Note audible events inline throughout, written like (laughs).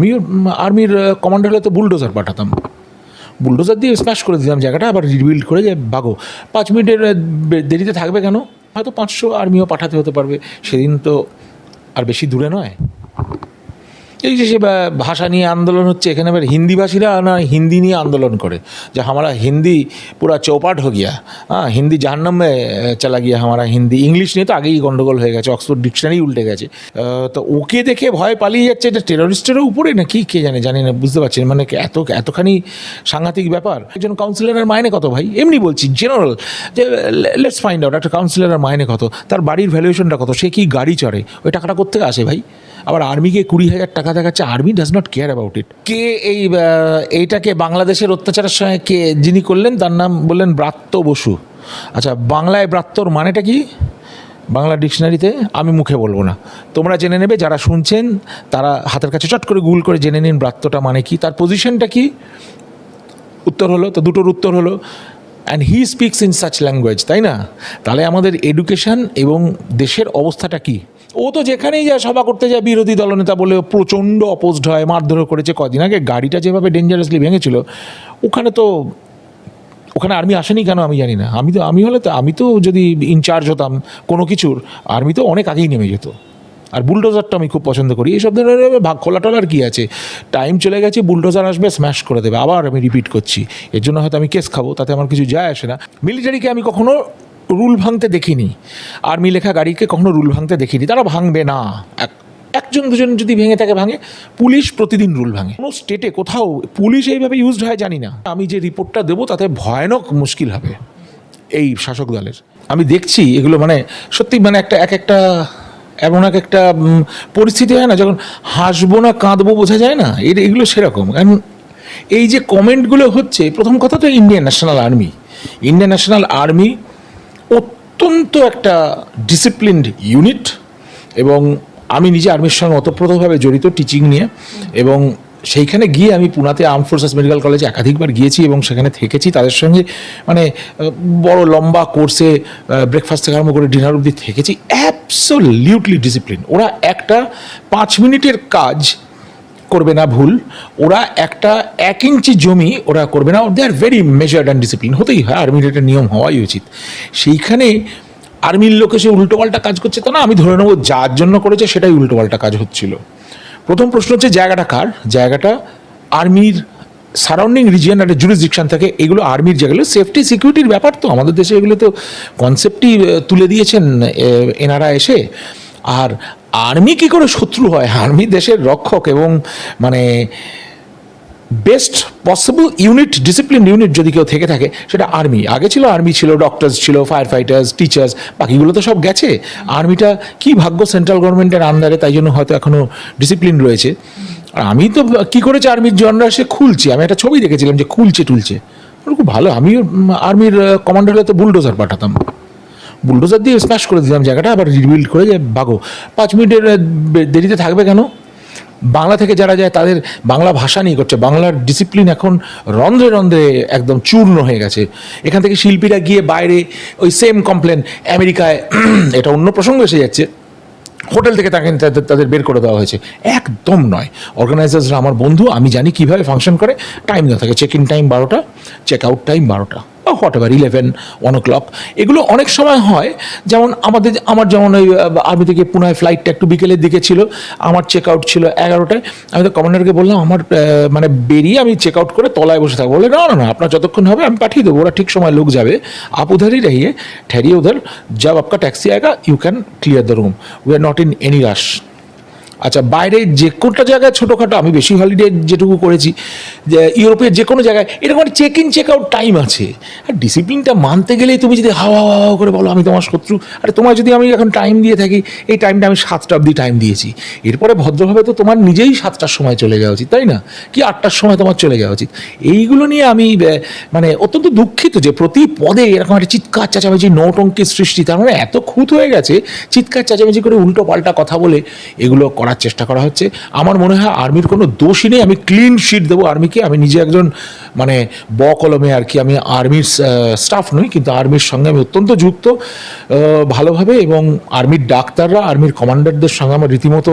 আমি আর্মির কমান্ডার হলে তো বুলডোজার পাঠাতাম। বুলডোজার দিয়ে স্ম্যাশ করে দিতাম জায়গাটা, আবার রিবিল্ড করে যে ভাগো পাঁচ মিনিটের দেরিতে থাকবে কেন? হয়তো পাঁচশো আর্মিও পাঠাতে হতে পারবে। সেদিন তো আর বেশি দূরে নয়। এই যে সে ভাষা নিয়ে আন্দোলন হচ্ছে, এখানে এবার হিন্দিভাষীরা না, হিন্দি নিয়ে আন্দোলন করে। যে হামারা হিন্দি পুরা চৌপাট হো গিয়া হ্যাঁ হিন্দি জাহান্নামে চালা গিয়া আমরা হিন্দি। ইংলিশ নিয়ে তো আগেই গন্ডগোল হয়ে গেছে, অক্সফোর্ড ডিকশনারি উল্টে গেছে। তো ওকে দেখে ভয় পালিয়ে যাচ্ছে, এটা টেররিস্টেরও উপরে না কি কে জানে, জানি না, বুঝতে পারছি মানে এত, এতখানি সাংঘাতিক ব্যাপার। একজন কাউন্সিলরের মাইনে কত ভাই? এমনি বলছি জেনারেল যে লেটস ফাইন্ড আউট একটা কাউন্সিলরের মাইনে কত? তার বাড়ির ভ্যালুয়েশনটা কত? সে কি গাড়ি চড়ে? ওই টাকাটা কোথেকে আসে ভাই? আবার আর্মিকে কুড়ি হাজার টাকা দেখাচ্ছে, army does not care about it কে এই এইটাকে বাংলাদেশের অত্যাচারের সঙ্গে কে, যিনি করলেন, তার নাম বললেন ব্রাত্য বসু। আচ্ছা বাংলায় ব্রাত্যর মানেটা কি? বাংলা ডিকশনারিতে আমি মুখে বলব না। তোমরা জেনে নেবে, যারা শুনছেন, তারা হাতের কাছে চট করে গুগল করে জেনে নিন ব্রাত্যটা মানে কি। তার পজিশনটা কি? উত্তর হলো, তো দুটোর উত্তর হলো। And he speaks in such language তাই না? তাহলে আমাদের এডুকেশন এবং দেশের অবস্থাটা কি? ও তো যেখানেই যায়, সভা করতে যায়, বিরোধী দলনেতা বলে প্রচণ্ড অপোজড হয়, মারধর করেছে কদিন আগে। গাড়িটা যেভাবে ডেঞ্জারাসলি ভেঙেছিল, ওখানে তো, ওখানে আর্মি আসেনি কেন আমি জানি না। আমি তো, আমি হলে তো, আমি তো যদি ইনচার্জ হতাম কোনো কিছুর আর্মি তো অনেক আগেই নেমে যেত। আর বুলডোজারটা আমি খুব পছন্দ করি। এইসব ধরনের ভাগ খোলা টলার কী আছে? টাইম চলে গেছে, বুলডোজার আসবে স্ম্যাশ করে দেবে। আবার আমি রিপিট করছি। এর জন্য হয়তো আমি কেস খাব, তাতে আমার কিছু যায় আসে না। মিলিটারিকে আমি কখনো রুল ভাঙতে দেখিনি। আর্মি লেখা গাড়িকে কখনো রুল ভাঙতে দেখিনি। তারা ভাঙবে না। এক, একজন, দুজন যদি ভেঙে থাকে ভাঙে, পুলিশ প্রতিদিন রুল ভাঙে। কোনো স্টেটে কোথাও পুলিশ এইভাবে ইউজড হয়, জানি না। আমি যে রিপোর্টটা দেবো, তাতে ভয়ানক মুশকিল হবে। এই শাসক দলের। আমি দেখছি এগুলো মানে সত্যি মানে একটা, এক একটা এমন এক একটা পরিস্থিতি হয় না যখন হাসবো না কাঁদবো বোঝা যায় না? এর- এগুলো সেরকম। কারণ এই যে কমেন্টগুলো হচ্ছে, প্রথম কথা তো Indian national army. Indian national army অত্যন্ত একটা ডিসিপ্লিনড ইউনিট এবং আমি নিজে আর্মির সঙ্গে অতপ্রতভাবে জড়িত টিচিং নিয়ে এবং সেইখানে গিয়ে আমি পুনাতে আর্ম ফোর্সেস মেডিকেল কলেজে একাধিকবার গিয়েছি এবং সেখানে থেকেছি। তাদের সঙ্গে মানে বড় লম্বা কোর্সে ব্রেকফাস্ট থেকে আরম্ভ করে ডিনার অবধি থেকেছি। অ্যাবসোলিউটলি ডিসিপ্লিন ওরা একটা পাঁচ মিনিটের কাজ করবে না ভুল। ওরা একটা এক ইঞ্চি জমি ওরা করবে না। They are very measured and discipline হতেই হয় আর্মির একটা নিয়ম হওয়াই উচিত। সেইখানে আর্মির লোক এসে উল্টোপাল্টা কাজ করছে তো না, আমি ধরে নেব যার জন্য করেছে সেটাই উল্টোপাল্টা কাজ হচ্ছিল। প্রথম প্রশ্ন হচ্ছে, জায়গাটা কার? জায়গাটা আর্মির সারাউন্ডিং রিজিয়ন, একটা জুরিসডিকশান থাকে। এগুলো আর্মির জায়গাগুলো সেফটি সিকিউরিটির ব্যাপার তো। আমাদের দেশে এগুলো তো কনসেপ্টই তুলে দিয়েছেন এনারা এসে। আর আর্মি কী করে শত্রু হয়? আর্মি দেশের রক্ষক এবং মানে best possible unit discipline unit যদি কেউ থেকে থাকে, সেটা আর্মি আগে ছিল আর্মি ছিল ডক্টরস ছিল ফায়ার ফাইটার্স টিচার্স বাকিগুলো তো সব গেছে। আর্মিটা কি ভাগ্য সেন্ট্রাল গভর্নমেন্টের আন্ডারে তাই জন্য হয়তো এখনও ডিসিপ্লিন রয়েছে। আর আমি তো কি করেছে আর্মির জনরা সে খুলছে। আমি একটা ছবি দেখেছিলাম যে খুলছে টুলছে খুব ভালো। আমি আর্মির কমান্ডার হলে তো বুলডোজার পাঠাতাম। বুলডোজার দিয়ে স্ম্যাশ করে দিলাম জায়গাটা, আবার রিবিল্ড করে যে ভাগো পাঁচ মিনিটের দেরিতে থাকবে কেন? বাংলা থেকে যারা যায়, তাদের বাংলা ভাষা নিয়ে করছে। বাংলার ডিসিপ্লিন এখন রন্ধ্রে রন্ধ্রে একদম চূর্ণ হয়ে গেছে। এখান থেকে শিল্পীরা গিয়ে বাইরে ওই সেম কমপ্লেন আমেরিকায়, (clears throat) এটা অন্য প্রসঙ্গ এসে যাচ্ছে। হোটেল থেকে তাকে তাদের- বের করে দেওয়া হয়েছে। একদম নয়। অর্গানাইজার্সরা আমার বন্ধু, আমি জানি কীভাবে ফাংশন করে। টাইম দেওয়া থাকে। চেক ইন টাইম বারোটা চেক আউট টাইম বারোটা। বা whatever eleven one o'clock এগুলো অনেক সময় হয় যেমন আমাদের আমার যেমন ওই আর্মি থেকে পুনায় ফ্লাইটটা একটু বিকেলের দিকে ছিল আমার চেক আউট ছিল এগারোটায় আমি তো কমান্ডারকে বললাম আমার আহ, মানে বেরিয়ে আমি চেক আউট করে তলায় বসে থাকবো বলে না না না আপনার যতক্ষণ হবে আমি পাঠিয়ে দেবো ওরা ঠিক সময় লোক যাবে आप उधर ही रहिए ठहरिए उधर जब आपका टैक्सी आएगा you can clear the room we are not in any rush আচ্ছা বাইরে যে কোনটা জায়গায় ছোটোখাটো, আমি বেশি হলিডে যেটুকু করেছি, যে ইউরোপের যে কোনো জায়গায়, এরকম একটা check in check out time আছে। আর ডিসিপ্লিনটা মানতে গেলেই তুমি যদি হাওয়া হাওয়া করে বলো, আমি তোমার শত্রু। আরে তোমার যদি আমি এখন টাইম দিয়ে থাকি, এই টাইমটা আমি সাতটা অবধি টাইম দিয়েছি। এরপরে ভদ্রভাবে তো তোমার নিজেই সাতটার সময় চলে যাওয়া উচিত, তাই না? কি আটটার সময় তোমার চলে যাওয়া উচিত? এইগুলো নিয়ে আমি মানে অত্যন্ত দুঃখিত যে প্রতি পদে এরকম একটা চিৎকার, চেঁচামেচি, নৌটঙ্কির সৃষ্টি, তার মানে এত খুঁত হয়ে গেছে, চিৎকার, চেঁচামেচি করে উল্টো পাল্টা কথা বলে এগুলো করা করার চেষ্টা করা হচ্ছে। আমার মনে হয় আর্মির কোনো দোষই নেই। আমি ক্লিন শিট দেবো আর্মিকে। আমি নিজে একজন মানে ব কলমে আর কি। আমি আর্মির স্টাফ নই, কিন্তু আর্মির সঙ্গে আমি অত্যন্ত যুক্ত। ভালোভাবে এবং আর্মির ডাক্তাররা, আর্মির কমান্ডারদের সঙ্গে আমার রীতিমতো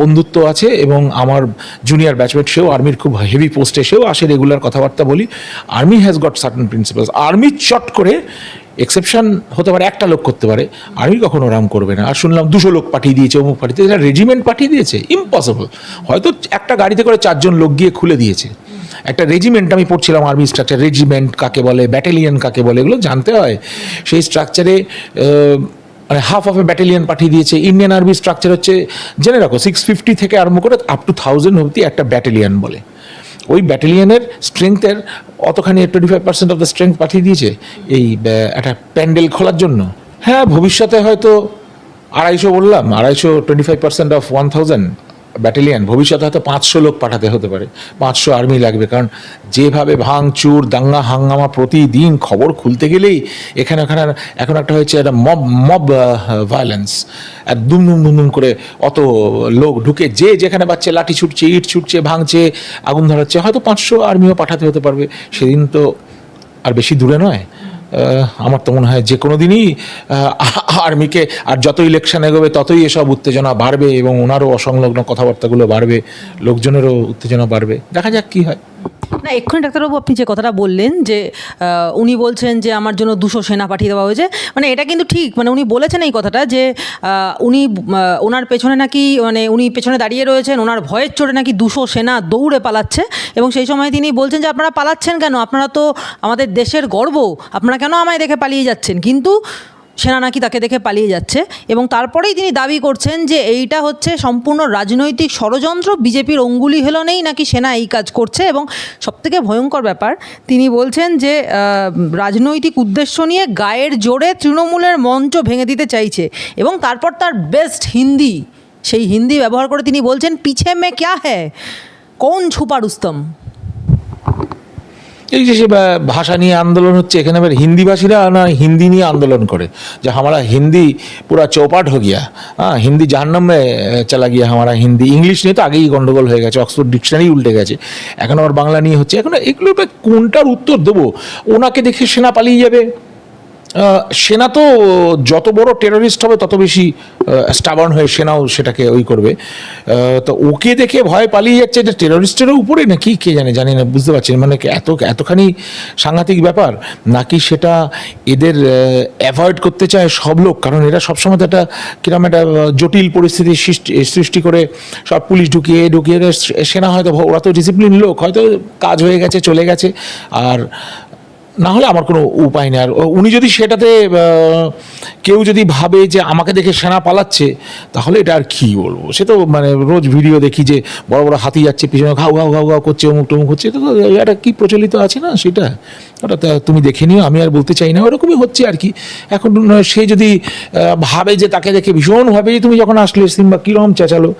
বন্ধুত্ব আছে এবং আমার জুনিয়র ব্যাচমেট সেও আর্মির খুব হেভি পোস্টে সেও আসে রেগুলার কথাবার্তা বলি। Army has got certain principles army চট করে এক্সেপশন হতে পারে, একটা লোক করতে পারে আর্মি কখনো রাম করবে না। আর শুনলাম দুশো লোক পাঠিয়ে দিয়েছে, অমুক পাঠিয়ে দিয়েছে রেজিমেন্ট পাঠিয়ে দিয়েছে ইম্পসিবল হয়তো একটা গাড়িতে করে চারজন লোক গিয়ে খুলে দিয়েছে। একটা রেজিমেন্ট আমি পড়ছিলাম আর্মি স্ট্রাকচার রেজিমেন্ট কাকে বলে ব্যাটালিয়ন কাকে বলে, এগুলো জানতে হয়। সেই স্ট্রাকচারে মানে হাফ অফ এ ব্যাটালিয়ন পাঠিয়ে দিয়েছে। ইন্ডিয়ান আর্মি স্ট্রাকচার হচ্ছে, জেনে রাখো সিক্স ফিফটি থেকে আরম্ভ করে আপ টু থাউজেন্ড অব্দি একটা ব্যাটালিয়ন বলে। ওই ব্যাটালিয়নের স্ট্রেংথের অতখানি twenty five percent of the strength পাঠিয়ে দিয়েছে এই একটা প্যান্ডেল খোলার জন্য। হ্যাঁ ভবিষ্যতে হয়তো আড়াইশো বললাম, আড়াইশো twenty five percent of one thousand battalion, ভবিষ্যতে হয়তো পাঁচশো লোক পাঠাতে হতে পারে, পাঁচশো আর্মি লাগবে, কারণ যেভাবে ভাঙচুর, দাঙ্গা, হাঙ্গামা প্রতিদিন খবর খুলতে গেলেই এখানে ওখানে এখন একটা হয়েছে একটা মব মব ভায়োলেন্স আর দুম দুম দুম করে অত লোক ঢুকে যে যেখানে পাচ্ছে, লাঠি ছুটছে, ইট ছুটছে, ভাঙছে, আগুন ধরাচ্ছে, হয়তো পাঁচশো আর্মিও পাঠাতে হতে পারবে। সেদিন তো আর বেশি দূরে নয় আমার তো মনে হয় যে কোনো দিনই আর্মিকে, আর যত ইলেকশন এগোবে, ততই এসব উত্তেজনা বাড়বে এবং ওনারও অসংলগ্ন কথাবার্তাগুলো বাড়বে, লোকজনেরও উত্তেজনা বাড়বে। দেখা যাক কি হয়। না, এক্ষুনি ডাক্তারবাবু আপনি যে কথাটা বললেন যে উনি বলছেন যে আমার জন্য দুশো সেনা পাঠিয়ে দেওয়া হয়েছে মানে এটা কিন্তু ঠিক মানে উনি বলেছেন এই কথাটা যে উনি ওনার পেছনে নাকি মানে উনি পেছনে দাঁড়িয়ে রয়েছেন, ওনার ভয়ের চোটে নাকি দুশো সেনা দৌড়ে পালাচ্ছে, এবং সেই সময় তিনি বলছেন যে, আপনারা পালাচ্ছেন কেন? আপনারা তো আমাদের দেশের গর্ব, আপনারা কেন আমায় দেখে পালিয়ে যাচ্ছেন? কিন্তু সেনা নাকি তাকে দেখে পালিয়ে যাচ্ছে এবং তারপরেই তিনি দাবি করছেন যে এইটা হচ্ছে সম্পূর্ণ রাজনৈতিক ষড়যন্ত্র, বিজেপির অঙ্গুলি হেলনেই নাকি সেনা এই কাজ করছে এবং সবথেকে ভয়ঙ্কর ব্যাপার, তিনি বলছেন যে রাজনৈতিক উদ্দেশ্য নিয়ে গায়ের জোরে তৃণমূলের মঞ্চ ভেঙে দিতে চাইছে এবং তারপর তার বেস্ট হিন্দি, সেই হিন্দি ব্যবহার করে তিনি বলছেন, পিছে মে ক্যা হ্যায়? কোন ছুপা রুস্তম এই যে ভাষা নিয়ে আন্দোলন হচ্ছে, এখানে আবার হিন্দিভাষীরা না হিন্দি নিয়ে আন্দোলন করে? যে আমরা হিন্দি পুরা চৌপাট হো গিয়া হ্যাঁ হিন্দি জাহান্নামে চালা গিয়া আমরা হিন্দি। ইংলিশ নিয়ে তো আগেই গন্ডগোল হয়ে গেছে, অক্সফোর্ড ডিকশনারি উল্টে গেছে। এখন আবার বাংলা নিয়ে হচ্ছে, এখন এগুলো কোনটার উত্তর দেবো? ওনাকে দেখে সেনা পালিয়ে যাবে। সেনা তো যত বড় টেররিস্ট হবে, তত বেশি স্টাবার্ন হয়ে সেনাও সেটাকে ওই করবে। তো ওকে দেখে ভয় পালিয়ে যাচ্ছে এটা টেররিস্টেরও উপরে নাকি কে জানে, জানি না, বুঝতে পারছেন মানে এত, এতখানি সাংঘাতিক ব্যাপার, নাকি সেটা এদের অ্যাভয়েড করতে চায় সব লোক? কারণ এরা সবসময় তো একটা কিরম একটা জটিল পরিস্থিতি সৃষ্টি সৃষ্টি করে সব পুলিশ ঢুকিয়ে ঢুকিয়ে, সেনা হয়তো, ওরা তো ডিসিপ্লিন লোক, হয়তো কাজ হয়ে গেছে, চলে গেছে। আর না হলে আমার কোনো উপায় নেই। আর উনি যদি সেটাতে কেউ যদি ভাবে যে আমাকে দেখে সেনা পালাচ্ছে, তাহলে এটা আর কী বলব? সে তো মানে রোজ ভিডিও দেখি যে বড় বড় হাতি যাচ্ছে, পিছনে ঘাউ ঘাউ ঘাউ ঘাউ করছে, অমুক টমুক হচ্ছে। এটা তো, এটা কী প্রচলিত আছে না সেটা? ওটা তুমি দেখে নিও, আমি আর বলতে চাই না, ওরকমই হচ্ছে আর কি। এখন, সে যদি ভাবে যে তাকে দেখে ভীষণভাবে তুমি যখন আসলে সিম্বা কীরকম চেঁচালো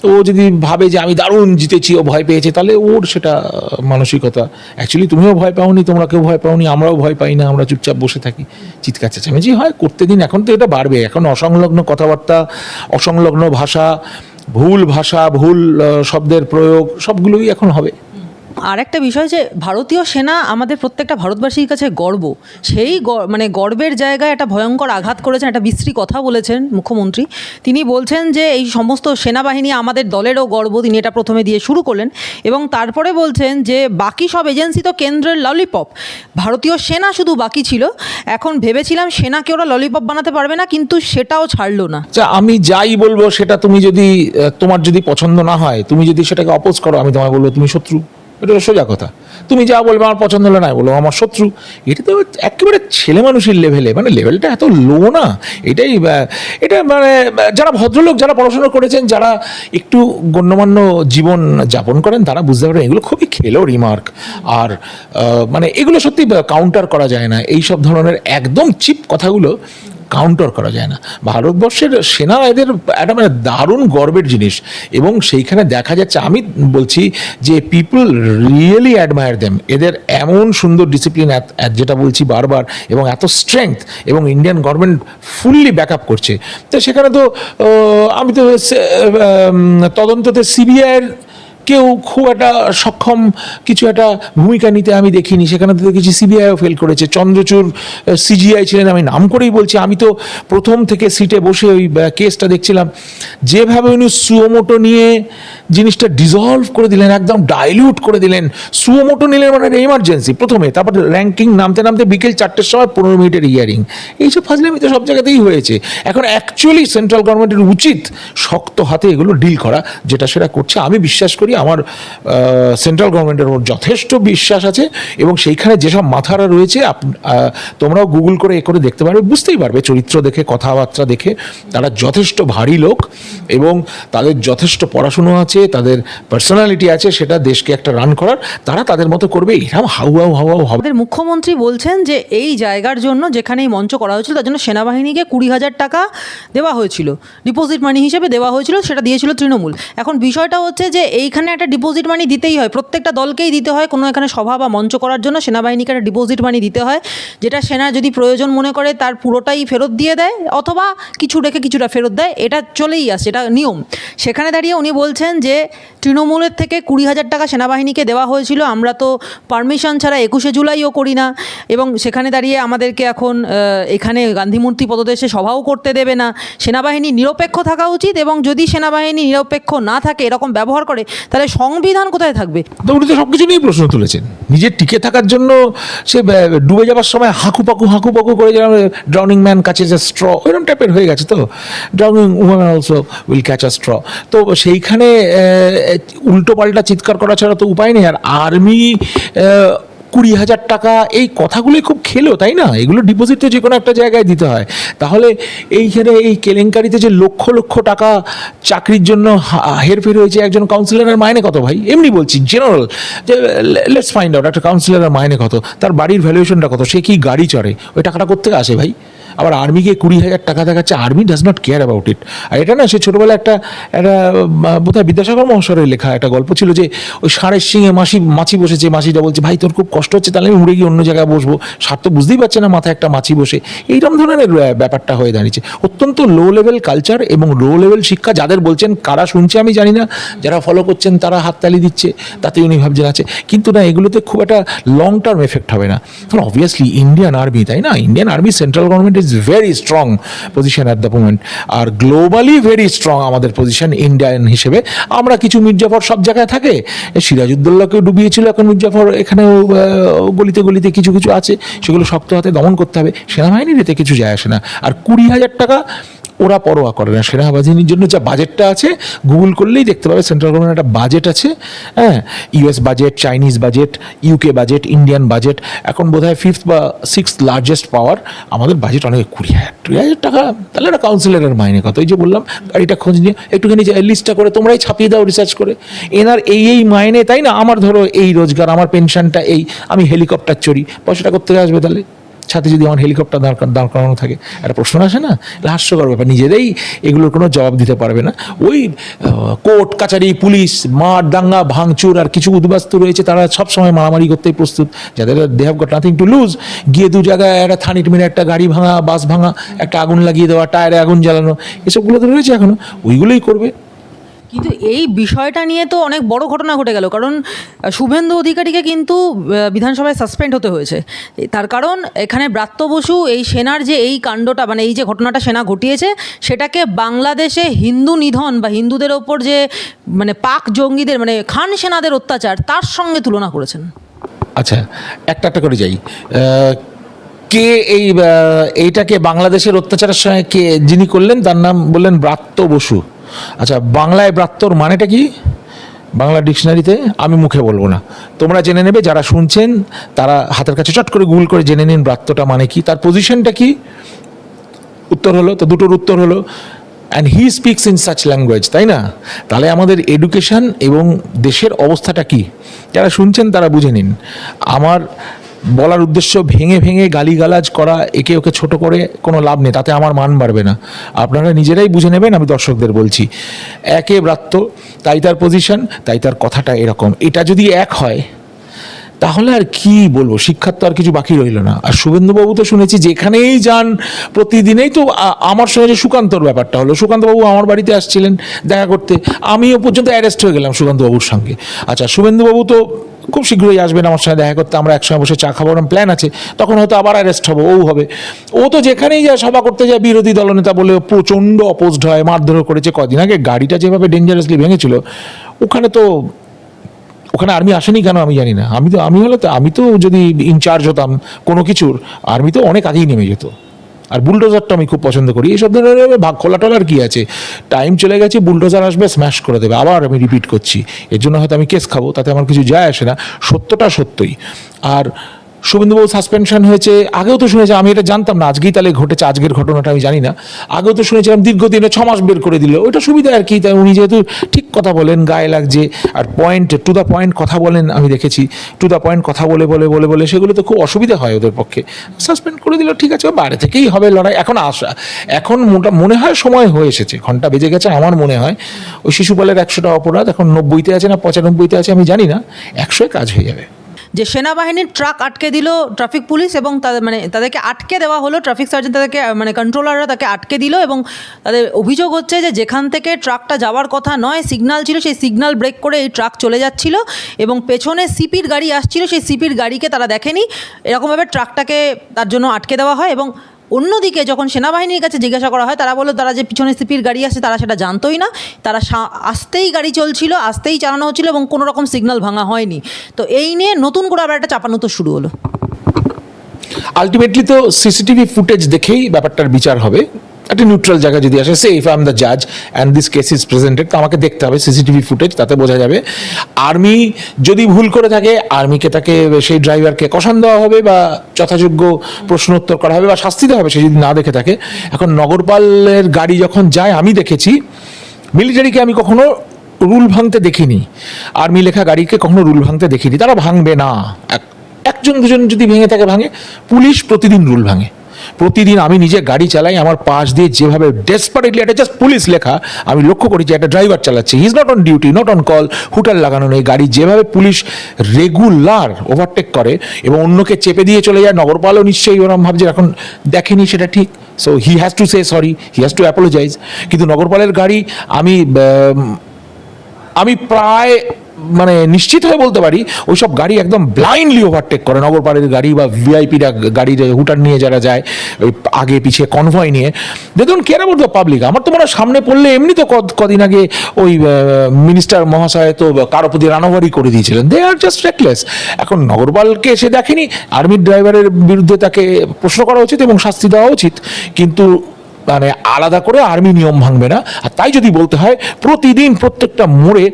তো ও যদি ভাবে যে আমি দারুণ জিতেছি, ও ভয় পেয়েছে, তাহলে ওর সেটা মানসিকতা। অ্যাকচুয়ালি তুমিও ভয় পাওনি তোমরা কেউ ভয় পাওনি, আমরাও ভয় পাই না, আমরা চুপচাপ বসে থাকি, চিৎকার চেঁচামেচি হয়, করতে দিন, এখন তো এটা বাড়বে। এখন অসংলগ্ন কথাবার্তা, অসংলগ্ন ভাষা, ভুল ভাষা, ভুল শব্দের প্রয়োগ, সবগুলোই এখন হবে। আর একটা বিষয় যে ভারতীয় সেনা আমাদের প্রত্যেকটা ভারতবাসীর কাছে গর্ব। সেই মানে গর্বের জায়গায় একটা ভয়ঙ্কর আঘাত করেছেন, একটা বিশ্রী কথা বলেছেন মুখ্যমন্ত্রী। তিনি বলছেন যে, এই সমস্ত সেনাবাহিনী আমাদের দলেরও গর্ব, তিনি এটা প্রথমে দিয়ে শুরু করলেন। এবং তারপরে বলছেন যে, বাকি সব এজেন্সি তো কেন্দ্রের ললিপপ। ভারতীয় সেনা শুধু বাকি ছিল। এখন ভেবেছিলাম সেনাকে ওরা ললিপপ বানাতে পারবে না, কিন্তু সেটাও ছাড়লো না। আচ্ছা আমি যাই বলব, সেটা তুমি যদি তোমার যদি পছন্দ না হয়, তুমি যদি সেটাকে অপোজ করো, আমি তোমায় বলব তুমি শত্রু। এটা সোজা কথা। তুমি যা বলবে আমার পছন্দ হলো না বলব আমার শত্রু। এটা তো একেবারে ছেলে মানুষের লেভেলে মানে লেভেলটা এত লো না। এটাই এটা মানে যারা ভদ্রলোক, যারা পড়াশোনা করেছেন, যারা একটু গণ্যমান্য জীবন যাপন করেন, তারা বুঝতে পারেন এগুলো খুবই খেলো রিমার্ক আর মানে এগুলো সত্যি কাউন্টার করা যায় না। এই সব ধরনের একদম চিপ কথাগুলো কাউন্টার করা যায় না। ভারতবর্ষের সেনা এদের একটা মানে দারুণ গর্বের জিনিস। এবং সেইখানে দেখা যাচ্ছে, আমি বলছি যে পিপল রিয়েলি অ্যাডমায়ার দেম এদের এমন সুন্দর ডিসিপ্লিন যেটা বলছি বারবার, এবং এত স্ট্রেংথ এবং Indian government fully back up করছে। তো সেখানে তো আমি তো তদন্ততে সিবিআইয়ের কেউ খুব একটা সক্ষম কিছু একটা ভূমিকা নিতে আমি দেখিনি। সেখানে তো দেখেছি সিবিআইও ফেল করেছে। চন্দ্রচূড় সিজিআই ছিলেন, আমি নাম করেই বলছি। আমি তো প্রথম থেকে সিটে বসে ওই কেসটা দেখছিলাম। যেভাবে উনি সুয়োমোটো নিয়ে জিনিসটা ডিজলভ করে দিলেন, একদম ডাইলিউট করে দিলেন। সুয়োমোটো নিলেন মানে এমার্জেন্সি প্রথমে, তারপর র্যাঙ্কিং নামতে নামতে বিকেল চারটের সময় পনেরো মিনিটের হিয়ারিং এইসব ফাজলামি তো সব জায়গাতেই হয়েছে। এখন অ্যাকচুয়ালি সেন্ট্রাল গভর্নমেন্টের উচিত শক্ত হাতে এগুলো ডিল করা, যেটা সেটা করছে। আমি বিশ্বাস করি আমার সেন্ট্রাল গভর্নমেন্টের ওর যথেষ্ট বিশ্বাস আছে এবং সেইখানে যেসব মাথারা রয়েছে তোমরাও গুগল করে এ করে দেখতে পারবে, বুঝতেই পারবে, চরিত্র দেখে, কথাবার্তা দেখে, তারা যথেষ্ট ভারী লোক এবং তাদের যথেষ্ট পড়াশুনো আছে, তাদের পার্সোনালিটি আছে, সেটা দেশকে একটা রান করার, তারা তাদের মতো করবে এরকম হাউ হাউ হাউ হাউ হবে। মুখ্যমন্ত্রী বলছেন যে এই জায়গার জন্য যেখানে এই মঞ্চ করা হয়েছিল, তার জন্য সেনাবাহিনীকে কুড়ি হাজার টাকা দেওয়া হয়েছিল ডিপোজিট মানি হিসেবে দেওয়া হয়েছিল, সেটা দিয়েছিল তৃণমূল। এখন বিষয়টা হচ্ছে যে এইখানে একটা ডিপোজিট মানি দিতেই হয়। প্রত্যেকটা দলকেই দিতে হয়। কোনো এখানে সভা বা মঞ্চ করার জন্য সেনাবাহিনীকে একটা ডিপোজিট মানি দিতে হয়, যেটা সেনা যদি প্রয়োজন মনে করে তার পুরোটাই ফেরত দিয়ে দেয় অথবা কিছু রেখে কিছুটা ফেরত দেয়। এটা চলেই আসছে এটা নিয়ম। সেখানে দাঁড়িয়ে উনি বলছেন যে, তৃণমূলের থেকে কুড়ি হাজার টাকা সেনাবাহিনীকে দেওয়া হয়েছিল। আমরা তো পারমিশন ছাড়া একুশে জুলাইও করি না। এবং সেখানে দাঁড়িয়ে আমাদেরকে এখন এখানে গান্ধীমূর্তি পদদেশে সভাও করতে দেবে না। সেনাবাহিনী নিরপেক্ষ থাকা উচিত এবং যদি সেনাবাহিনী নিরপেক্ষ না থাকে, এরকম ব্যবহার করে তাহলে সংবিধান কোথায় থাকবে? তো উনি তো সব কিছু নিয়েই প্রশ্ন তুলেছেন। নিজের টিকে থাকার জন্য সে ডুবে যাবার সময় হাঁকু পাকু হাঁকু পাকু করে যেরকম ড্রাউনিং ম্যান কাছে যে স্ট্র ওইরকম টাইপের হয়ে গেছে তো। Drowning women also will catch a straw তো সেইখানে উল্টো পাল্টা চিৎকার করা ছাড়া তো উপায় নেই। আর আর্মি কুড়ি হাজার টাকা, এই কথাগুলোই খুব খেলো, তাই না? এগুলো ডিপোজিট তো যে কোনো একটা জায়গায় দিতে হয়। তাহলে এইখানে এই কেলেঙ্কারিতে যে লক্ষ লক্ষ টাকা চাকরির জন্য হেরফের হয়েছে একজন কাউন্সিলরের মাইনে কত ভাই? এমনি বলছি জেনারেল যে লেটস ফাইন্ড আউট একটা কাউন্সিলরের মাইনে কত? তার বাড়ির ভ্যালুয়েশনটা কত? সে কি গাড়ি চড়ে? ওই টাকাটা কোথেকে আসে ভাই? আবার আর্মিকে কুড়ি হাজার টাকা দেখাচ্ছে army does not care about it আর এটা না, সে ছোটোবেলা একটা একটা বোধহয় বিদ্যাসাগর মহাশয়ের লেখা একটা গল্প ছিল যে, ওই ষাঁড়ের সিংহে মাসি, মাছি বসেছে মাছিটা বলছে, ভাই, তোর খুব কষ্ট হচ্ছে, তাহলে আমি উড়ে গিয়ে অন্য জায়গায় বসবো। সার তো বুঝতেই পারছে না মাথায় একটা মাছি বসে। এইরকম ধরনের ব্যাপারটা হয়ে দাঁড়িয়েছে। অত্যন্ত লো লেভেল কালচার এবং লো লেভেল শিক্ষা যাদের বলছেন, কারা শুনছে আমি জানি না। যারা ফলো করছেন, তারা হাততালি দিচ্ছে তাতে উনি ভাবছেন আছে কিন্তু না, এগুলোতে খুব একটা লং টার্ম এফেক্ট হবে না। অবভিয়াসলি ইন্ডিয়ান আর্মি তাই না? Indian army central government is very strong position at the moment R globally very strong আমাদের পজিশন ইন্ডিয়ান হিসেবে। আমরা কিছু মির্জাফর সব জায়গায় থাকে। সিরাজউদ্দৌল্লাকেও ডুবিয়েছিল এখন মির্জাফর। এখানেও গলিতে গলিতে কিছু কিছু আছে। সেগুলো শক্ত হাতে দমন করতে হবে। সেনাবাহিনীর এতে কিছু যায় আসে না। আর কুড়ি হাজার টাকা ওরা পরোয়া করে না। সেনাবাহিনীর জন্য যা বাজেটটা আছে, গুগল করলেই দেখতে পাবে সেন্ট্রাল গভর্নমেন্ট একটা বাজেট আছে হ্যাঁ? US budget, Chinese budget UK budget, Indian budget, এখন বোধহয় ফিফথ বা সিক্স লার্জেস্ট পাওয়ার আমাদের বাজেট অনেক কুড়ি হাজার হাজার টাকা, তাহলে একটা কাউন্সিলরের মাইনে কথা ওই যে বললাম, গাড়িটা খোঁজ নিয়ে একটুখানি যে লিস্টটা করে, তোমরাই ছাপিয়ে দাও রিসার্চ করে। এনার এই এই মাইনে, তাই না? আমার ধরো এই রোজগার, আমার পেনশনটা এই, আমি হেলিকপ্টার চড়ি, পয়সাটা করতে আসবে তাহলে? সাথে যদি আমার হেলিকপ্টার দাঁড় দাঁড় করানো থাকে। একটা প্রশ্ন আসে না? হাস্যকর ব্যাপার। নিজেরাই এগুলোর কোনো জবাব দিতে পারবে না। ওই কোর্ট, কাচারি, পুলিশ মার দাঙ্গা, ভাঙচুর আর কিছু উদ্বাস্তু রয়েছে, তারা সব সময় মারামারি করতেই প্রস্তুত। যাদের they have got nothing to lose গিয়ে দু জায়গায় একটা থানিট মেরে একটা গাড়ি ভাঙা, বাস ভাঙা, একটা আগুন লাগিয়ে দেওয়া, টায়ারে আগুন জ্বালানো এসবগুলো তো রয়েছে এখনও। ওইগুলোই করবে। কিন্তু এই বিষয়টা নিয়ে তো অনেক বড় ঘটনা ঘটে গেল। কারণ শুভেন্দু অধিকারীকে কিন্তু বিধানসভায় সাসপেন্ড হতে হয়েছে। তার কারণ, এখানে ব্রাত্য বসু এই সেনার যে এই কাণ্ডটা মানে এই যে ঘটনাটা সেনা ঘটিয়েছে, সেটাকে বাংলাদেশে হিন্দু নিধন বা হিন্দুদের ওপর যে মানে পাক জঙ্গিদের মানে খান সেনাদের অত্যাচার, তার সঙ্গে তুলনা করেছেন। আচ্ছা একটা একটা করে যাই। কে এই এইটাকে বাংলাদেশের অত্যাচারের সঙ্গে কে, যিনি করলেন, তার নাম বললেন ব্রাত্য বসু। আচ্ছা বাংলায় ব্রাত্যর মানেটা কি? বাংলা ডিকশনারিতে আমি মুখে বলব না। তোমরা জেনে নেবে, যারা শুনছেন, তারা হাতের কাছে চট করে গুগল করে জেনে নিন ব্রাত্যটা মানে কি। তার পজিশনটা কি? উত্তর হলো, তো দুটোর উত্তর হলো and he speaks in such language তাই না? তাহলে আমাদের এডুকেশন এবং দেশের অবস্থাটা কি? যারা শুনছেন, তারা বুঝে নিন। আমার বলার উদ্দেশ্য ভেঙে ভেঙে গালিগালাজ করা, একে ওকে ছোট করে কোনো লাভ নেই, তাতে আমার মান বাড়বে না। আপনারা নিজেরাই বুঝে নেবেন, আমি দর্শকদের বলছি। একে ব্রাত্য, তাই তার পজিশন তাই তার কথাটা এরকম। এটা যদি এক হয় তাহলে আর কি বলব? শিক্ষার তো আর কিছু বাকি রইল না। আর শুভেন্দুবাবু তো শুনেছি যেখানেই যান প্রতিদিনেই তো আমার সঙ্গে যে সুকান্তর ব্যাপারটা হলো। সুকান্তবাবু আমার বাড়িতে আসছিলেন দেখা করতে। আমিও পর্যন্ত অ্যারেস্ট হয়ে গেলাম সুকান্তবাবুর সঙ্গে। আচ্ছা শুভেন্দুবাবু তো খুব শীঘ্রই আসবেন আমার সঙ্গে দেখা করতে। আমরা একসঙ্গে বসে চা খাব প্ল্যান আছে। তখন হয়তো আবার অ্যারেস্ট হব, ও হবে। ও তো যেখানেই যায়, সভা করতে যায়, বিরোধী দলনেতা বলে প্রচণ্ড অপোজড হয়, মারধর করেছে কদিন আগে। গাড়িটা যেভাবে ডেঞ্জারাসলি ভেঙেছিল, ওখানে তো ওখানে আর্মি আসেনি কেন আমি জানি না। আমি তো আমি হলে তো আমি তো যদি ইনচার্জ হতাম কোনো কিছুর আর্মি তো অনেক আগেই নেমে যেত। আর বুলডোজারটা আমি খুব পছন্দ করি। এইসব ধরনের ভাগ খোলা টলার কী আছে। টাইম চলে গেছে, বুলডোজার আসবে স্ম্যাশ করে দেবে। আবার আমি রিপিট করছি। এর জন্য হয়তো আমি কেস খাব, তাতে আমার কিছু যায় আসে না। সত্যটা সত্যই। আর শুভেন্দুবাবু সাসপেনশন হয়েছে, আগেও তো শুনেছি, আমি এটা জানতাম না, আজকেই তাহলে ঘটেছে, আজকের ঘটনাটা আমি জানি না। আগেও তো শুনেছিলাম দীর্ঘদিনে ছ মাস বের করে দিল, ওইটা সুবিধা আর কি, তাই উনি যেহেতু ঠিক কথা বলেন, গায়ে লাগছে, আর পয়েন্ট টু দ্য পয়েন্ট কথা বলেন, আমি দেখেছি টু দ্য পয়েন্ট কথা বলে বলে বলে বলে, সেগুলো তো খুব অসুবিধা হয় ওদের পক্ষে। সাসপেন্ড করে দিল, ঠিক আছে বাইরে থেকেই হবে লড়াই, এখন আসা এখন মোটা, মনে হয় সময় হয়ে এসেছে, ঘণ্টা বেজে গেছে, আমার মনে হয়, ওই শিশুপালের একশোটা অপরাধ, এখন নব্বইতে আছে না, পঁচানব্বইতে আছে, আমি জানি না একশোয় কাজ হয়ে যাবে। যে সেনাবাহিনীর ট্রাক আটকে দিল ট্রাফিক পুলিশ এবং তাদের মানে তাদেরকে আটকে দেওয়া হলো, ট্রাফিক সার্জন তাদেরকে মানে কন্ট্রোলাররা তাকে আটকে দিল এবং তাদের অভিযোগ হচ্ছে যে যেখান থেকে ট্রাকটা যাওয়ার কথা নয় সিগনাল ছিল সেই সিগনাল ব্রেক করে এই ট্রাক চলে যাচ্ছিল এবং পেছনে সিপির গাড়ি আসছিল, সেই সিপির গাড়িকে তারা দেখেনি। এরকমভাবে ট্রাকটাকে তার জন্য আটকে দেওয়া হয় এবং অন্যদিকে যখন সেনাবাহিনীর কাছে জিজ্ঞাসা করা হয়, তারা বলল, তারা যে পিছনে সিপির গাড়ি আসে তারা সেটা জানতোই না। তারা আসতেই গাড়ি চলছিল, আসতেই চালানো হচ্ছিল এবং কোনো রকম সিগন্যাল ভাঙা হয়নি। তো এই নিয়ে নতুন করে আবার একটা চাপানো তো শুরু হলো। আলটিমেটলি তো সিসিটিভি ফুটেজ দেখেই ব্যাপারটার বিচার হবে। একটা নিউট্রাল জায়গা যদি আসে সে ইফ আই এম দ্য জাজ and this case is presented তো আমাকে দেখতে হবে সিসিটিভি ফুটেজ তাতে বোঝা যাবে। আর্মি যদি ভুল করে থাকে আর্মিকে তাকে, সেই ড্রাইভারকে কষান দেওয়া হবে বা যথাযোগ্য প্রশ্ন উত্তর করা হবে বা শাস্তি দেওয়া হবে, সে যদি না দেখে থাকে। এখন নগরপালের গাড়ি যখন যায়, আমি দেখেছি মিলিটারিকে আমি কখনো রুল ভাঙতে দেখিনি। আর্মি লেখা গাড়িকে কখনো রুল ভাঙতে দেখিনি। তারা ভাঙবে না। এক- একজন দুজন যদি ভেঙে থাকে, ভাঙে। পুলিশ প্রতিদিন রুল ভাঙে। প্রতিদিন আমি নিজে গাড়ি চালাই, আমার পাশ দিয়ে যেভাবে ডেসপারেটলি একটা জাস্ট পুলিশ লেখা, আমি লক্ষ্য করি যে একটা ড্রাইভার চালাচ্ছে। Is not on duty not on call hooter লাগানো নেই, গাড়ি যেভাবে পুলিশ রেগুলার ওভারটেক করে এবং অন্যকে চেপে দিয়ে চলে যায়, নগরপালও নিশ্চয়ই ওরম ভাবছে এখন দেখেনি সেটা ঠিক। So he has to say sorry he has to apologize কিন্তু নগরপালের গাড়ি, আমি আমি প্রায় মানে নিশ্চিত হয়ে বলতে পারি, ওইসব গাড়ি একদম ব্লাইন্ডলি ওভারটেক করে। নগরপাড়ের গাড়ি বা ভিআইপিরা গাড়ি হুটার নিয়ে যারা যায়, ওই আগে পিছিয়ে কনভয় নিয়ে। দেখুন কেয়ার দ্য পাবলিক আমার তো মনে হয় সামনে পড়লে এমনি তো কদিন আগে ওই মিনিস্টার মহাশয় তো কারও প্রতি রানাভারি করে দিয়েছিলেন। দে আর জাস্ট রেকলেস এখন নগরপালকে সে দেখেনি আর্মির ড্রাইভারের বিরুদ্ধে তাকে প্রশ্ন করা উচিত এবং শাস্তি দেওয়া উচিত। কিন্তু মানে আলাদা করে আর্মি নিয়ম ভাঙবে না। আর তাই যদি বলতে হয়, প্রতিদিন প্রত্যেকটা মোড়ে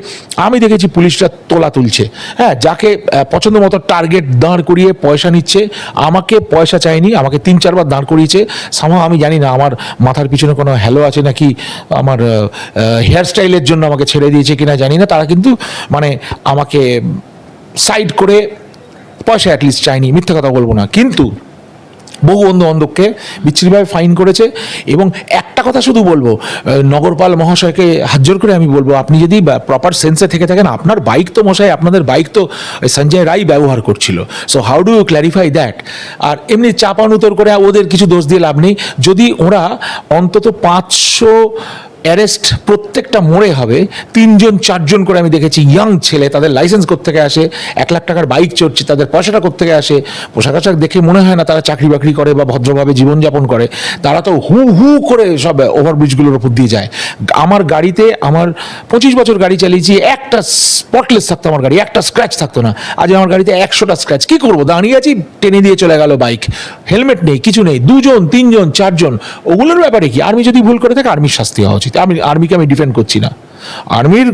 আমি দেখেছি পুলিশরা তোলা তুলছে। হ্যাঁ যাকে পছন্দ মতো টার্গেট দাঁড় করিয়ে পয়সা নিচ্ছে, আমাকে পয়সা চাইনি আমাকে তিন চারবার দাঁড় করিয়েছে। সামা আমি জানি না, আমার মাথার পিছনে কোনো হ্যালো আছে নাকি, আমার হেয়ার স্টাইলের জন্য আমাকে ছেড়ে দিয়েছে কিনা জানি না। তারা কিন্তু মানে আমাকে সাইড করে পয়সা অ্যাটলিস্ট চাইনি মিথ্যা কথা বলব না। কিন্তু বহু বন্ধু বান্ধবকে বিচ্ছিরিভাবে ফাইন করেছে এবং একটা কথা শুধু বলব নগরপাল মহাশয়কে হাজর করে আমি বলব, আপনি যদি প্রপার সেন্সে থেকে থাকেন, আপনার বাইক তো মশাই, আপনাদের বাইক তো সঞ্জয় রাই ব্যবহার করছিল। So how do you clarify that আর এমনি চাপান উত্তর করে ওদের কিছু দোষ দিয়ে লাভ নেই। যদি ওরা অন্তত পাঁচশো অ্যারেস্ট প্রত্যেকটা মোড়ে হবে। তিনজন, চারজন করে আমি দেখেছি ইয়াং ছেলে, তাদের লাইসেন্স থেকে আসে? এক লাখ টাকার বাইক চড়ছে, তাদের পয়সাটা থেকে আসে? পোশাক আশাক দেখে মনে হয় না তারা চাকরি বাকরি করে বা ভদ্রভাবে জীবনযাপন করে। তারা তো হু হু করে সব ওভারব্রিজগুলোর উপর দিয়ে যায়। আমার গাড়িতে আমার পঁচিশ বছর গাড়ি চালিয়েছি, একটা স্পটলেস থাকতো আমার গাড়ি, একটা স্ক্র্যাচ থাকতো না। আজ আমার গাড়িতে একশোটা স্ক্র্যাচ কি করব? দাঁড়িয়ে আছি, টেনে দিয়ে চলে গেল বাইক হেলমেট নেই, কিছু নেই। দুজন, তিনজন, চারজন। ওগুলোর ব্যাপারে কি? আর্মি যদি ভুল করে থাকে আর্মির শাস্তি হওয়া উচিত। আমি আর্মিকে আমি ডিফেন্ড করছি না। আর্মির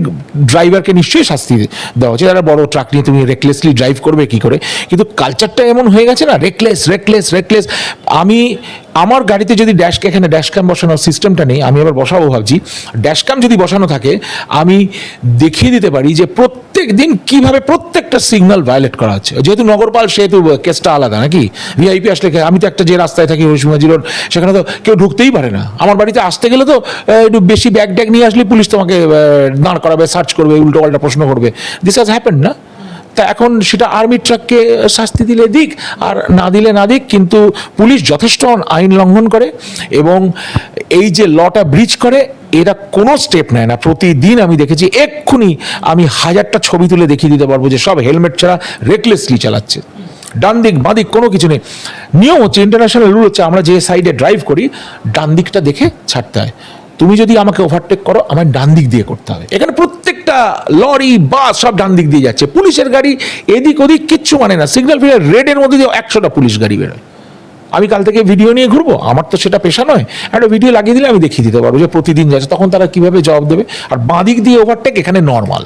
ড্রাইভারকে নিশ্চয়ই শাস্তি দেওয়া হচ্ছে যারা বড় ট্রাক নিয়ে তুমি রেকলেসলি ড্রাইভ করবে কি করে? কিন্তু কালচারটা এমন হয়ে গেছে না রেকলেস রেকলেস রেকলেস আমি আমার গাড়িতে যদি ড্যাশ এখানে ড্যাশ ক্যাম বসানোর সিস্টেমটা নেই, আমি আবার বসাবো ভাবছি। ড্যাশ ক্যাম যদি বসানো থাকে, আমি দেখিয়ে দিতে পারি যে প্রত্যেক দিন কীভাবে প্রত্যেকটা সিগন্যাল ভায়োলেট করা হচ্ছে। যেহেতু নগরপাল, সেহেতু কেসটা আলাদা নাকি? ভিআইপি আসলে আমি তো একটা যে রাস্তায় থাকি হরিসিংহাজি রোড সেখানে তো কেউ ঢুকতেই পারে না। আমার বাড়িতে আসতে গেলে তো একটু বেশি ব্যাগ ট্যাগ নিয়ে আসলে পুলিশ তোমাকে দাঁড় করাবে সার্চ করবে উল্টো পাল্টা প্রশ্ন করবে। দিস হ্যাজ হ্যাপেন না? তা এখন সেটা আর্মি ট্রাককে শাস্তি দিলে দিক আর না দিলে না দিক, কিন্তু পুলিশ যথেষ্ট আইন লঙ্ঘন করে এবং এই যে লটা ব্রিজ করে এরা কোনো স্টেপ নেয় না। প্রতিদিন আমি দেখেছি, এক্ষুনি আমি হাজারটা ছবি তুলে দেখিয়ে দিতে পারব যে সব হেলমেট ছাড়া রেকলেসলি চালাচ্ছে। ডান দিক, বাঁ দিক কোনো কিছু নেই। নিয়ম হচ্ছে ইন্টারন্যাশনাল রুল হচ্ছে, আমরা যে সাইডে ড্রাইভ করি, ডান দিকটা দেখে ছাড়তে হয়। তুমি যদি আমাকে ওভারটেক করো আমার ডান দিক দিয়ে করতে হবে। এখানে প্রত্যেকটা লরি, বাস সব ডান দিক দিয়ে যাচ্ছে। পুলিশের গাড়ি এদিক ওদিক কিচ্ছু মানে না। সিগন্যাল ফিগার রেডের মধ্যে দিয়ে একশোটা পুলিশ গাড়ি বেরোয়। আমি কাল থেকে ভিডিও নিয়ে ঘুরবো। আমার তো সেটা পেশা নয়। একটা ভিডিও লাগিয়ে দিলে আমি দেখিয়ে দিতে পারব যে প্রতিদিন যাচ্ছে। তখন তারা কীভাবে জবাব দেবে? আর বাঁ দিক দিয়ে ওভারটেক এখানে নর্মাল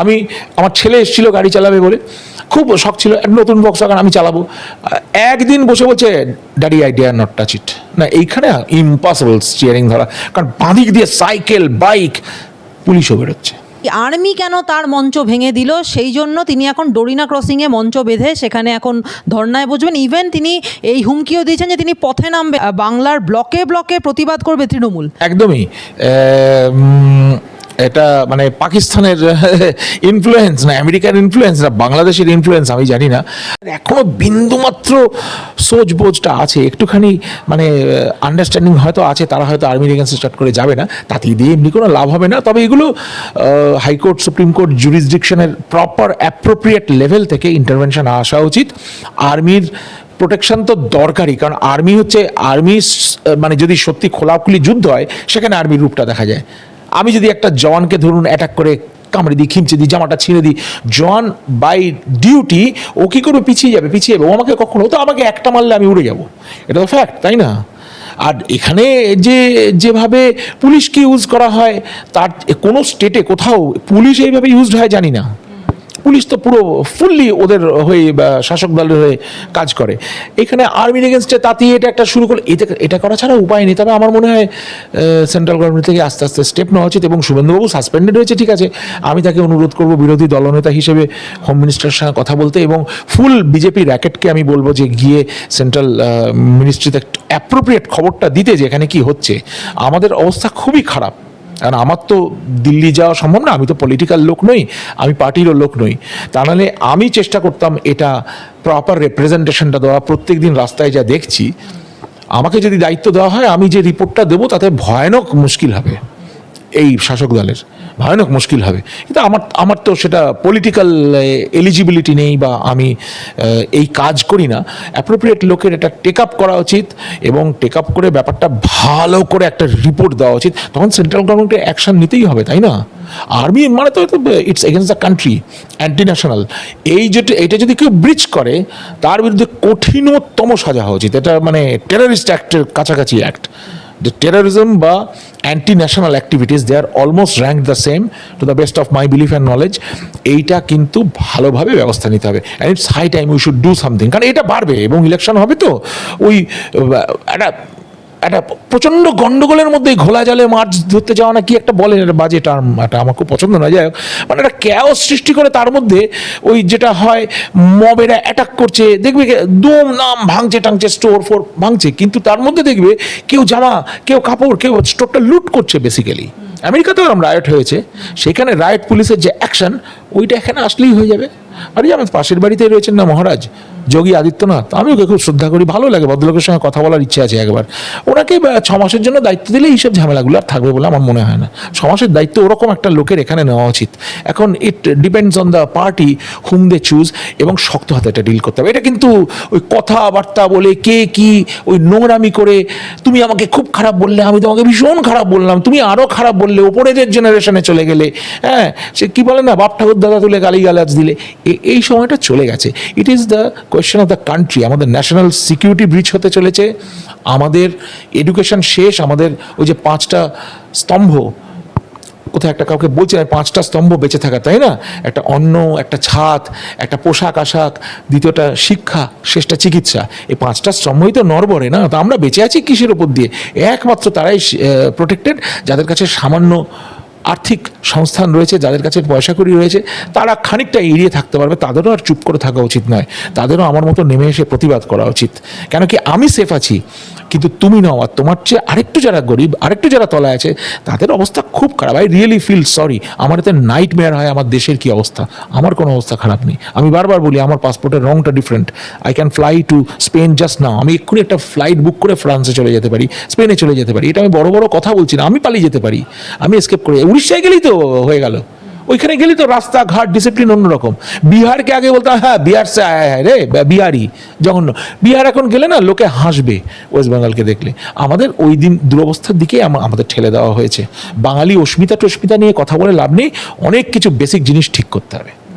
আমি, আমার ছেলে এসেছিল গাড়ি চালাবে বলে। খুব শখ ছিল এক নতুন বক্স ওয়াগন আমি চালাবো। একদিন বসে বলছে daddy idea not touch it না এইখানে ইম্পসিবল স্টিয়ারিং ধরা কারণ বাঁদিক দিয়ে সাইকেল বাইক পুলিশও বেরোচ্ছে। আর্মি কেন তার মঞ্চ ভেঙে দিল? সেই জন্য তিনি এখন ডোরিনা ক্রসিংয়ে মঞ্চ বেঁধে সেখানে এখন ধর্নায় বসবেন। ইভেন তিনি এই হুমকিও দিয়েছেন যে তিনি পথে নামবে বাংলার ব্লকে ব্লকে প্রতিবাদ করবে তৃণমূল। একদমই। এটা মানে পাকিস্তানের (laughs) ইনফ্লুয়েন্স না, আমেরিকার ইনফ্লুয়েন্স না, বাংলাদেশের ইনফ্লুয়েন্স আমি জানি না। এখনও বিন্দুমাত্র সোচ বোঝটা আছে, একটুখানি মানে আন্ডারস্ট্যান্ডিং হয়তো আছে, তারা হয়তো আর্মি এগেন্সে স্টার্ট করে যাবে না তাতে দিয়ে এমনি কোনো লাভ হবে না। তবে এগুলো হাইকোর্ট সুপ্রিম কোর্ট জুরিসডিকশনের প্রপার অ্যাপ্রোপ্রিয়েট লেভেল থেকে ইন্টারভেনশন আসা উচিত। আর্মির প্রোটেকশন তো দরকারই, কারণ আর্মি হচ্ছে আর্মি মানে যদি সত্যি খোলাখুলি যুদ্ধ হয়, সেখানে আর্মির রূপটা দেখা যায়। আমি যদি একটা জওয়ানকে ধরুন অ্যাটাক করে কামড়ে দিই, খিমচে দিই, জামাটা ছিঁড়ে দিই, জওয়ান বাই ডিউটি ও কী করবে পিছিয়ে যাবে পিছিয়ে যাবে? ও আমাকে কখনো তো আমাকে একটা মারলে আমি উড়ে যাব। এটা তো ফ্যাক্ট তাই না? আর এখানে যে, যেভাবে পুলিশকে ইউজ করা হয়, তার কোনো স্টেটে কোথাও পুলিশ এইভাবে ইউজড হয় জানি না। পুলিশ তো পুরো ফুললি ওদের হয়ে শাসক দলের হয়ে কাজ করে। এখানে আর্মির এগেনস্টে তাতেই এটা একটা শুরু করলে। এটা এটা করা ছাড়া উপায় নেই। তবে আমার মনে হয় সেন্ট্রাল গভর্নমেন্ট থেকে আস্তে আস্তে স্টেপ নেওয়া উচিত এবং শুভেন্দুবাবু সাসপেন্ডেড হয়েছে, ঠিক আছে। আমি তাকে অনুরোধ করব বিরোধী দলনেতা হিসেবে হোম মিনিস্টারের সঙ্গে কথা বলতে এবং ফুল বিজেপি র্যাকেটকে আমি বলব যে গিয়ে সেন্ট্রাল মিনিস্ট্রিতে অ্যাপ্রোপ্রিয়েট খবরটা দিতে যে এখানে কি হচ্ছে। আমাদের অবস্থা খুবই খারাপ। কারণ আমার তো দিল্লি যাওয়া সম্ভব না, আমি তো পলিটিক্যাল লোক নই, আমি পার্টিরও লোক নই। তা নাহলে আমি চেষ্টা করতাম এটা প্রপার রেপ্রেজেন্টেশনটা দেওয়া প্রত্যেক দিন রাস্তায় যা দেখছি, আমাকে যদি দায়িত্ব দেওয়া হয়, আমি যে রিপোর্টটা দেবো তাতে ভয়ানক মুশকিল হবে। এই শাসক দলের। ভয়ানক মুশকিল হবে। কিন্তু আমার আমার তো সেটা পলিটিক্যাল এলিজিবিলিটি নেই বা আমি এই কাজ করি না। অ্যাপ্রোপ্রিয়েট লোকের এটা টেক আপ করা উচিত এবং টেক আপ করে ব্যাপারটা ভালো করে একটা রিপোর্ট দেওয়া উচিত। তখন সেন্ট্রাল গভর্নমেন্টের অ্যাকশন নিতেই হবে, তাই না? আর্মি মানে তো it's against the country anti national এই যেটা এটা যদি কেউ ব্রিচ করে, তার বিরুদ্ধে কঠিনতম সাজা হওয়া উচিত। এটা মানে টেররিস্ট অ্যাক্টের কাছাকাছি অ্যাক্ট the terrorism বা national activities they are almost rank the same to the best of my belief and knowledge এইটা কিন্তু ভালোভাবে ব্যবস্থা নিতে হবে। And it's high time we should do something কারণ এটা বাড়বে এবং ইলেকশন হবে তো। ওই একটা একটা প্রচণ্ড গন্ডগোলের মধ্যে ঘোলা জালে মাছ ধরতে যাওয়া না কি একটা বলেন এটা বাজে টার্ম এটা আমার খুব পছন্দ না যাই হোক মানে একটা ক্যাও সৃষ্টি করে তার মধ্যে ওই যেটা হয় মবেরা অ্যাটাক করছে, দেখবে দুম নাম ভাঙছে টাংছে স্টোর ফোর ভাঙছে, কিন্তু তার মধ্যে দেখবে কেউ জামা, কেউ কাপড়, কেউ স্টোরটা লুট করছে বেসিক্যালি আমেরিকাতেও এরকম রায়ট হয়েছে। সেখানে রায়ট পুলিশের যে অ্যাকশন ওইটা এখানে আসলেই হয়ে যাবে। আরে আমার পাশের বাড়িতেই রয়েছেন না মহারাজ? যোগী আদিত্যনাথ, আমি ওকে খুব শ্রদ্ধা করি, ভালো লাগে, ভদ্রলোকের সঙ্গে কথা বলার ইচ্ছে আছে একবার। ওনাকে ছ মাসের জন্য দায়িত্ব দিলে এইসব ঝামেলাগুলো আর থাকবে বলে আমার মনে হয় না। ছ মাসের দায়িত্ব ওরকম একটা লোকের এখানে নেওয়া উচিত। এখন it depends on the party whom they choose এবং শক্ত হাতে এটা ডিল করতে হবে। এটা কিন্তু ওই কথাবার্তা বলে কে কি ওই নোংরামি করে, তুমি আমাকে খুব খারাপ বললে, আমি তোমাকে ভীষণ খারাপ বললাম, তুমি আরও খারাপ বললে ওপরের জেনারেশনে চলে গেলে হ্যাঁ সে কী বলে না, বাপ ঠাকুর দাদা তুলে গালি গালাজ দিলে এই সময়টা চলে গেছে। It is the question of the country আমাদের ন্যাশনাল সিকিউরিটি ব্রিজ হতে চলেছে। আমাদের এডুকেশন শেষ, আমাদের ওই যে পাঁচটা স্তম্ভ কোথায় একটা কাউকে বলছে না, পাঁচটা স্তম্ভ বেঁচে থাকা তাই না? একটা অন্ন একটা ছাদ একটা পোশাক আশাক দ্বিতীয়টা শিক্ষা শেষটা চিকিৎসা। এই পাঁচটা স্তম্ভই তো নরবরে না? তো আমরা বেঁচে আছি কিসের ওপর দিয়ে? একমাত্র তারাই প্রোটেক্টেড যাদের কাছে সামান্য আর্থিক সংস্থান রয়েছে যাদের কাছে পয়সা করি রয়েছে তারা খানিকটা এড়িয়ে থাকতে পারবে তাদেরও আর চুপ করে থাকা উচিত নয়। তাদেরও আমার মতো নেমে এসে প্রতিবাদ করা উচিত। কেন কি আমি সেফ আছি? কিন্তু তুমি নও আর তোমার চেয়ে আরেকটু যারা গরিব, আরেকটু যারা তলায় আছে, তাদের অবস্থা খুব খারাপ। আই রিয়েলি ফিল সরি আমার এতে নাইট মেয়ার হয়, আমার দেশের কি অবস্থা? আমার কোনো অবস্থা খারাপ নেই। আমি বারবার বলি, আমার পাসপোর্টের রংটা different I can fly to Spain just now আমি এক্ষুনি একটা ফ্লাইট বুক করে ফ্রান্সে চলে যেতে পারি স্পেনে চলে যেতে পারি। এটা আমি বড় বড় কথা বলছি না, আমি পালিয়ে যেতে পারি। আমি এসকেপ করে, উড়িষ্যায় গেলেই তো হয়ে গেল। ওইখানে গেলি তো রাস্তাঘাট ডিসিপ্লিন অন্যরকম। বিহারকে আগে বলতাম হ্যাঁ বিহার সে, আয় হ্যাঁ রে বিহারি, জঘন্য। বিহার এখন গেলে না, লোকে হাসবে ওয়েস্ট বেঙ্গলকে দেখলে। আমাদের ওই দিন দুরবস্থার দিকে আমাদের ঠেলে দেওয়া হয়েছে। বাঙালি অস্মিতা টস্মিতা নিয়ে কথা বলে লাভ নেই। অনেক কিছু বেসিক জিনিস ঠিক করতে হবে।